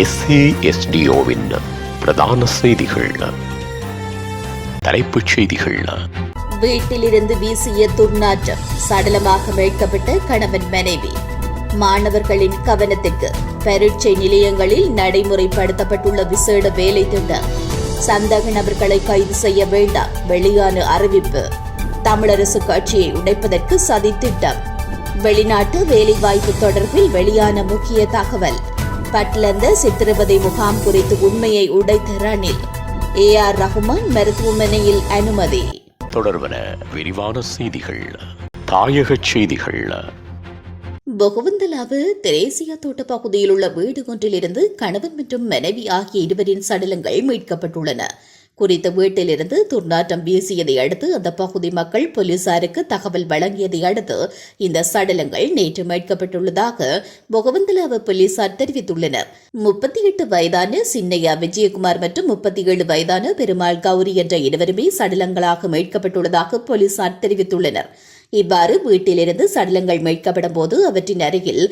எஸ்ஏஎஸ்டிஓவின் பிரதான செய்திகள். தலைப்புச் செய்திகள். வீட்டிலிருந்து வீசிய துர்நாற்றம் சடலமாக மீட்கப்பட்ட கணவன் மனைவி. மாணவர்களின் கவனத்திற்கு பரீட்சை நிலையங்களில் நடைமுறைப்படுத்தப்பட்டுள்ள விசேட வேலை திட்டம். சந்தக நபர்களை கைது செய்ய வேண்டாம் வெளியான அறிவிப்பு. தமிழரசு கட்சியை உடைப்பதற்கு சதி திட்டம். வெளிநாட்டு வேலைவாய்ப்பு தொடர்பில் வெளியான முக்கிய தகவல். பட்லந்த சித்திரவதை முகாம் குறித்து உண்மையை உடைத்த ரணில். ஏ ஆர் ரஹ்மான் மருத்துவமனையில் அனுமதி. தொடர்பன விரிவான செய்திகள். தாயகச் செய்திகள். பொகுவந்தலாவு திரேசியா தோட்ட பகுதியில் உள்ள வீடு ஒன்றிலிருந்து கணவன் மற்றும் மனைவி ஆகிய இருவரின் சடலங்கள் மீட்கப்பட்டுள்ளன. குறித்த வீட்டிலிருந்து துர்நாற்றம் வீசியதை அடுத்து அந்த பகுதி மக்கள் போலீசாருக்கு தகவல் வழங்கியதை அடுத்து இந்த சடலங்கள் நேற்று மீட்கப்பட்டுள்ளதாக பொகவந்தலாவ போலீசார் தெரிவித்துள்ளனர். முப்பத்தி எட்டு வயதான சின்னையா விஜயகுமார் மற்றும் முப்பத்தி ஏழு வயதான பெருமாள் கௌரி என்ற இருவருமே சடலங்களாக மீட்கப்பட்டுள்ளதாக போலீசார் தெரிவித்துள்ளனர். இவ்வாறு வீட்டிலிருந்து சடலங்கள் மீட்கப்படும் போது அவற்றின் அருகில்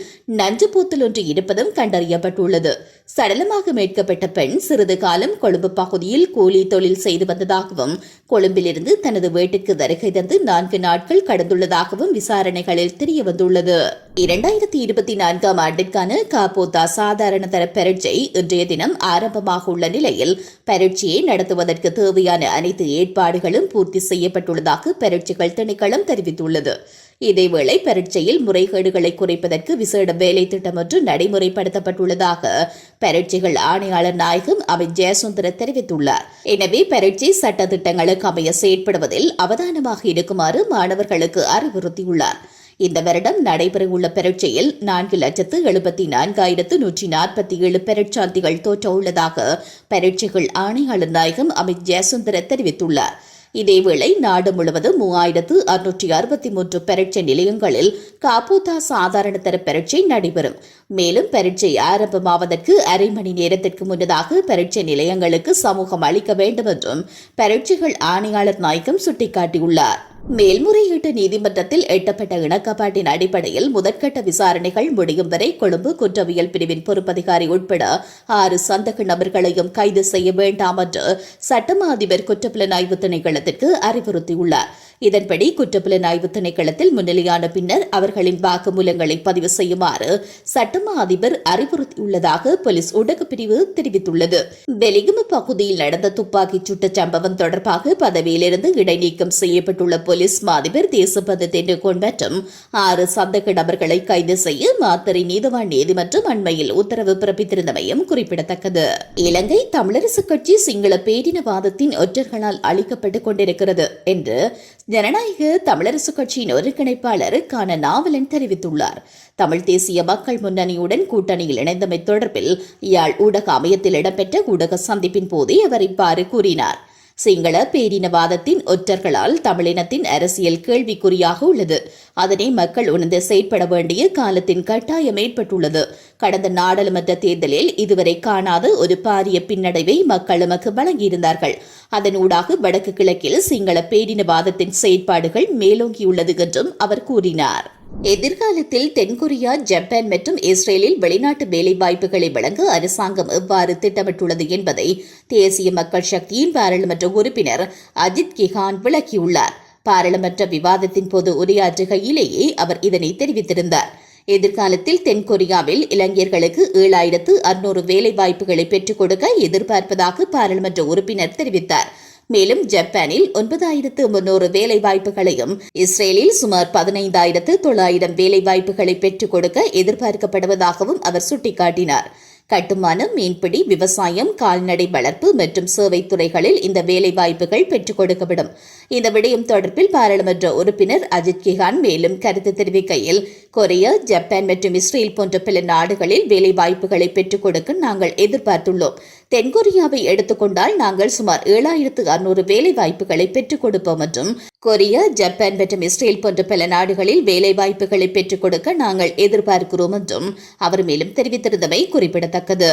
நஞ்சு பூத்தல் ஒன்று இருப்பதும் கண்டறியப்பட்டுள்ளது. சடலமாக மீட்கப்பட்ட பெண் சிறிது காலம் கொழும்பு பகுதியில் கூலி தொழில் செய்து வந்ததாகவும் கொழும்பிலிருந்து தனது வீட்டுக்கு வருகை தந்து நான்கு நாட்கள் கடந்துள்ளதாகவும் விசாரணைகளில் தெரியவந்துள்ளது. இரண்டாயிரத்தி இருபத்தி நான்காம் ஆண்டிற்கான காப்போத்தா சாதாரண தர பரீட்சை இன்றைய தினம் ஆரம்பமாக உள்ள நிலையில் பரீட்சையை நடத்துவதற்கு தேவையான அனைத்து ஏற்பாடுகளும் பூர்த்தி செய்யப்பட்டுள்ளதாக பரீட்சைகள் திணைக்களம் தெரிவித்துள்ளது. இதேவேளை பரீட்சையில் முறைகேடுகளை குறைப்பதற்கு விசேட வேலை திட்டம் ஒன்று நடைமுறைப்படுத்தப்பட்டுள்ளதாக பரீட்சைகள் ஆணையாளர் நாயகம் அமித் ஜெயசுந்தர தெரிவித்துள்ளார். எனவே பரீட்சை சட்ட திட்டங்களுக்கு அமைய செயற்படுவதில் அவதானமாக இருக்குமாறு மாணவர்களுக்கு அறிவுறுத்தியுள்ளார். இந்த வருடம் நடைபெறவுள்ள பரீட்சையில் நான்கு லட்சத்து எழுபத்தி நான்காயிரத்து நூற்றி நாற்பத்தி ஏழு பரீட்சார்த்திகள் தோற்றவுள்ளதாக பரீட்சைகள் ஆணையாளர் நாயகம் அமித் ஜெயசுந்தர தெரிவித்துள்ளார். இதேவேளை நாடு முழுவதும் மூவாயிரத்து அறுநூற்றி அறுபத்தி மூன்று பரீட்சை நிலையங்களில் காப்பூத்தா சாதாரண தர பரீட்சை நடைபெறும். மேலும் பரீட்சை ஆரம்பமாவதற்கு அரை மணி நேரத்திற்கு முன்னதாக பரீட்சை நிலையங்களுக்கு சமூகம் அளிக்க வேண்டும் என்றும் பரீட்சைகள் ஆணையாளர் நாயகம் சுட்டிக்காட்டியுள்ளார். மேல்முறையீட்டு நீதிமன்றத்தில் எட்டப்பட்ட இணக்கப்பாட்டின் அடிப்படையில் முதற்கட்ட விசாரணைகள் முடியும் வரை கொழும்பு குற்றவியல் பிரிவின் பொறுப்பதிகாரி உட்பட ஆறு சந்தக நபர்களையும் கைது செய்ய வேண்டாம் என்று சட்டமா அதிபர் குற்றப்புலனாய்வு திணைக்களத்திற்கு அறிவுறுத்தியுள்ளார். இதன்படி குற்றப்புலனாய்வு திணைக்களத்தில் முன்னிலையான பின்னர் அவர்களின் வாக்குமூலங்களை பதிவு செய்யுமாறு சட்டமா அதிபர் அறிவுறுத்தியுள்ளதாக போலீஸ் ஊடகப்பிரிவு தெரிவித்துள்ளது. வெலிகம பகுதியில் நடந்த துப்பாக்கிச் சூட்ட சம்பவம் தொடர்பாக பதவியிலிருந்து இடைநீக்கம் செய்யப்பட்டுள்ள போலீஸ் மாதிபர் தேசபந்து தென்னுகோன் மற்றும் ஆறு சந்தக நபர்களை கைது செய்ய மாத்தறை நீதவான் நீதிமன்றம் அண்மையில் உத்தரவு பிறப்பித்திருந்தமையும் குறிப்பிடத்தக்கது. இலங்கை தமிழரசு கட்சி சிங்கள பேரினவாதத்தின் ஒற்றர்களால் அளிக்கப்பட்டுக் கொண்டிருக்கிறது என்று ஜனநாயக தமிழரசு கட்சியின் ஒருங்கிணைப்பாளர் கான நாவலன் தெரிவித்துள்ளார். தமிழ் தேசிய மக்கள் முன்னணியுடன் கூட்டணியில் இணைந்தமை தொடர்பில் யாழ் ஊடக அமையத்தில் இடம்பெற்ற ஊடக சந்திப்பின் போதே அவர் இவ்வாறு கூறினார். சிங்கள பேரினவாதத்தின் ஒற்றர்களால் தமிழினத்தின் அரசியல் கேள்விக்குறியாக உள்ளது. அதனை மக்கள் உணர்ந்து செயற்பட வேண்டிய காலத்தின் கட்டாயம் ஏற்பட்டுள்ளது. கடந்த நாடாளுமன்ற தேர்தலில் இதுவரை காணாத ஒரு பாரிய பின்னடைவை மக்கள் நமக்கு வழங்கியிருந்தார்கள். அதனூடாக வடக்கு கிழக்கில் சிங்கள பேரினவாதத்தின் செயற்பாடுகள் மேலோங்கியுள்ளது என்றும் அவர் கூறினார். எதிர்காலத்தில் தென்கொரியா ஜப்பான் மற்றும் இஸ்ரேலில் வெளிநாட்டு வேலைவாய்ப்புகளை வழங்க அரசாங்கம் எவ்வாறு திட்டமிட்டுள்ளது என்பதை தேசிய மக்கள் சக்தியின் பாராளுமன்ற உறுப்பினர் அஜித் கிஹான் விளக்கியுள்ளார். பாராளுமன்ற விவாதத்தின் போது உரையாற்றுகையிலேயே அவர் இதனை தெரிவித்திருந்தார். எதிர்காலத்தில் தென்கொரியாவில் இளைஞர்களுக்கு ஏழாயிரத்து அறுநூறு வேலைவாய்ப்புகளை பெற்றுக் கொடுக்க எதிர்பார்ப்பதாக பாராளுமன்ற உறுப்பினர் தெரிவித்தார். மேலும் ஜப்பானில் ஒன்பதாயிரத்து முன்னூறு வேலைவாய்ப்புகளையும் இஸ்ரேலில் சுமார் பதினைந்தாயிரத்து தொள்ளாயிரம் வேலைவாய்ப்புகளை பெற்றுக் கொடுக்க எதிர்பார்க்கப்படுவதாகவும் அவர் சுட்டிக்காட்டினார். கட்டுமானம் மீன்பிடி விவசாயம் கால்நடை வளர்ப்பு மற்றும் சேவை துறைகளில் இந்த வேலைவாய்ப்புகள் பெற்றுக் கொடுக்கப்படும். இந்த விடயம் தொடர்பில் பாராளுமன்ற உறுப்பினர் அஜித் கிஹான் மேலும் கருத்து தெரிவிக்கையில் கொரியா ஜப்பான் மற்றும் இஸ்ரேல் போன்ற பல நாடுகளில் வேலைவாய்ப்புகளை பெற்றுக் கொடுக்க நாங்கள் எதிர்பார்த்துள்ளோம். தென்கொரியாவை எடுத்துக்கொண்டால் நாங்கள் சுமார் ஏழாயிரத்து அறுநூறு வேலைவாய்ப்புகளை பெற்றுக் கொடுப்போம் என்றும் கொரியா ஜப்பான் மற்றும் இஸ்ரேல் போன்ற பல நாடுகளில் வேலைவாய்ப்புகளை பெற்றுக் கொடுக்க நாங்கள் எதிர்பார்க்கிறோம் என்றும் அவர் மேலும் தெரிவித்திருந்தமை குறிப்பிடத்தக்கது.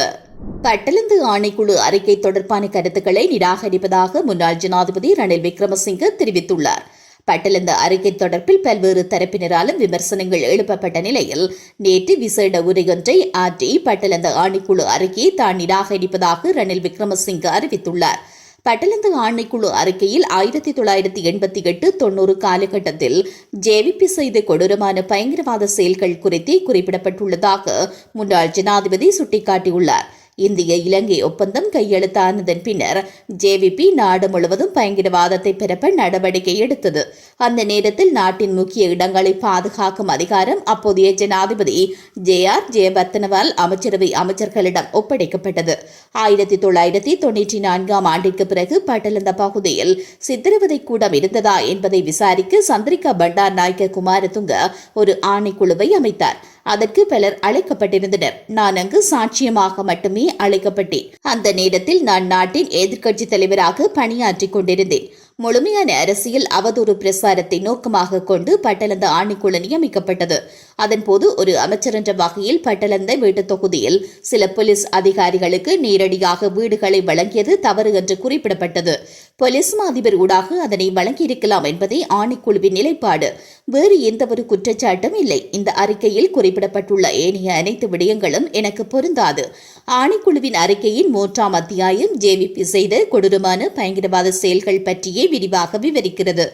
பட்டலந்து ஆணைக்குழு அறிக்கை தொடர்பான கருத்துக்களை நிராகரிப்பதாக முன்னாள் ஜனாதிபதி ரணில் விக்ரமசிங்க தெரிவித்துள்ளார். பட்டலந்து அறிக்கை தொடர்பில் பல்வேறு தரப்பினராலும் விமர்சனங்கள் எழுப்பப்பட்ட நிலையில் நேற்று விசேட உரையொன்றை ஆற்றி பட்டலந்து ஆணைக்குழு அறிக்கையை தான் நிராகரிப்பதாக ரணில் விக்ரமசிங்க அறிவித்துள்ளார். பட்டலந்து ஆணைக்குழு அறிக்கையில் ஆயிரத்தி தொள்ளாயிரத்தி எண்பத்தி எட்டு தொன்னூறு காலகட்டத்தில் ஜேவிபி செய்த கொடூரமான பயங்கரவாத செயல்கள் குறித்து குறிப்பிடப்பட்டுள்ளதாக முன்னாள் ஜனாதிபதி சுட்டிக்காட்டியுள்ளார். இந்திய இலங்கை ஒப்பந்தம் கையெழுத்தானதன் பின்னர் ஜேவிபி நாடு முழுவதும் பயங்கரவாதத்தை பெறப்ப நடவடிக்கை எடுத்தது. அந்த நேரத்தில் நாட்டின் முக்கிய இடங்களை பாதுகாக்கும் அதிகாரம் அப்போதைய ஜனாதிபதி ஜே ஆர் ஜெயபர்த்தனவால் அமைச்சரவை அமைச்சர்களிடம் ஒப்படைக்கப்பட்டது. ஆயிரத்தி தொள்ளாயிரத்தி தொன்னூற்றி நான்காம் ஆண்டிற்கு பிறகு பட்டலந்த பகுதியில் சித்திரவதை கூடம் இருந்ததா என்பதை விசாரிக்க சந்திரிகா பண்டார் நாயக்க குமாரதுங்க ஒரு ஆணைக்குழுவை அமைத்தார். அதற்கு பலர் அழைக்கப்பட்டிருந்தனர். நான் அங்கு சாட்சியமாக மட்டுமே அழைக்கப்பட்டேன். அந்த நேரத்தில் நான் நாட்டின் எதிர்க்கட்சி தலைவராக பணியாற்றிக் கொண்டிருந்தேன். முழுமையான அரசியல் அவதூறு பிரசாரத்தை நோக்கமாக கொண்டு பட்டலந்த ஆணைக்குழு நியமிக்கப்பட்டது. அதன்போது ஒரு அமைச்சர் என்ற வகையில் பட்டலந்த வீட்டுத் தொகுதியில் சில போலீஸ் அதிகாரிகளுக்கு நேரடியாக வீடுகளை வழங்கியது தவறு என்று குறிப்பிடப்பட்டது. போலீஸ் அதிபர் ஊடாக அதனை வழங்கியிருக்கலாம் என்பதே ஆணைக்குழுவின் நிலைப்பாடு. வேறு எந்தவொரு குற்றச்சாட்டும் இல்லை. இந்த அறிக்கையில் குறிப்பிடப்பட்டுள்ள ஏனைய அனைத்து விடயங்களும் எனக்கு பொருந்தாது. ஆணைக்குழுவின் அறிக்கையின் மூன்றாம் அத்தியாயம் ஜேவிபி செய்த கொடூரமான பயங்கரவாத செயல்கள் பற்றியே விரிவாக விவரிக்கிறது.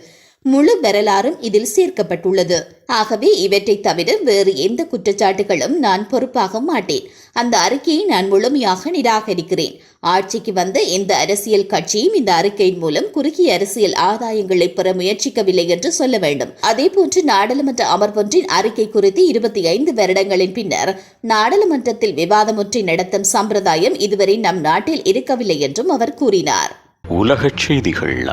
முழு வரலாறும் இதில் சேர்க்கப்பட்டுள்ளது. ஆகவே இவற்றை தவிர வேறு எந்த குற்றச்சாட்டுகளும் நான் பொறுப்பாக மாட்டேன். அந்த அறிக்கையை நான் முழுமையாக நிராகரிக்கிறேன். ஆட்சிக்கு வந்த எந்த அரசியல் கட்சியும் இந்த அறிக்கையின் மூலம் குறுகிய அரசியல் ஆதாயங்களை பெற முயற்சிக்கவில்லை என்று சொல்ல வேண்டும். அதேபோன்று நாடாளுமன்ற அமர்வொன்றின் அறிக்கை குறித்து இருபத்தி ஐந்து வருடங்களின் பின்னர் நாடாளுமன்றத்தில் விவாதம் ஒன்றை நடத்தும் சம்பிரதாயம் இதுவரை நம் நாட்டில் இருக்கவில்லை என்றும் அவர் கூறினார். உலகச் செய்திகள்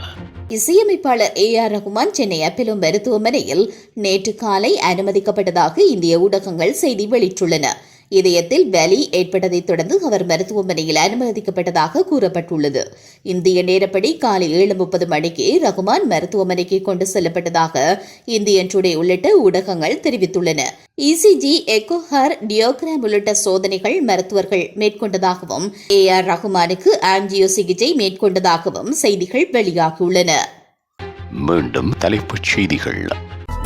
இசையமைப்பாளர் A R Rahman Chennai Apollo மருத்துவமனையில் நேற்று காலை அனுமதிக்கப்பட்டதாக இந்திய ஊடகங்கள் செய்தி வெளியிட்டுள்ளன. இதயத்தில் வலி ஏற்பட்டதைத் தொடர்ந்து அவர் மருத்துவமனையில் அனுமதிக்கப்பட்டதாக கூறப்பட்டுள்ளது. இந்திய நேரப்படி காலை ஏழு முப்பது மணிக்கு ரகுமான் மருத்துவமனைக்கு கொண்டு செல்லப்பட்டதாக இந்தியன் டுடே உள்ளிட்ட ஊடகங்கள் தெரிவித்துள்ளன. இசிஜி எக்கோஹார் டியோகிராம் உள்ளிட்ட சோதனைகள் மருத்துவர்கள் மேற்கொண்டதாகவும் ஏ ஆர் ரகுமானுக்கு ஆம்ஜியோ சிகிச்சை மேற்கொண்டதாகவும் செய்திகள் வெளியாகியுள்ளன. மீண்டும் தலைப்புச் செய்திகள்.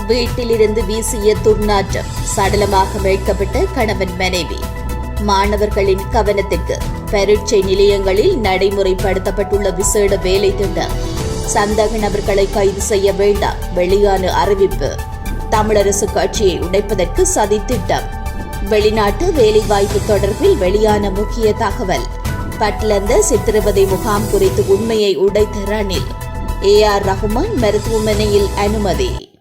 வீட்டிலிருந்து வீசிய துர்நாற்றம் சடலமாக மீட்கப்பட்ட கணவன் மனைவி. மாணவர்களின் கவனத்திற்கு பரீட்சை நிலையங்களில் நடைமுறைப்படுத்தப்பட்டுள்ள விசேட வேலை திட்டம். சந்தக நபர்களை கைது செய்ய வேண்டாம் வெளியான அறிவிப்பு. தமிழரசு கட்சியை உடைப்பதற்கு சதி திட்டம். வெளிநாட்டு வேலைவாய்ப்பு தொடர்பில் வெளியான முக்கிய தகவல். பட்லந்த சித்திரவதை முகாம் குறித்து உண்மையை உடைத்த ரணில். ஏ ஆர் ரகுமான் மருத்துவமனையில் அனுமதி.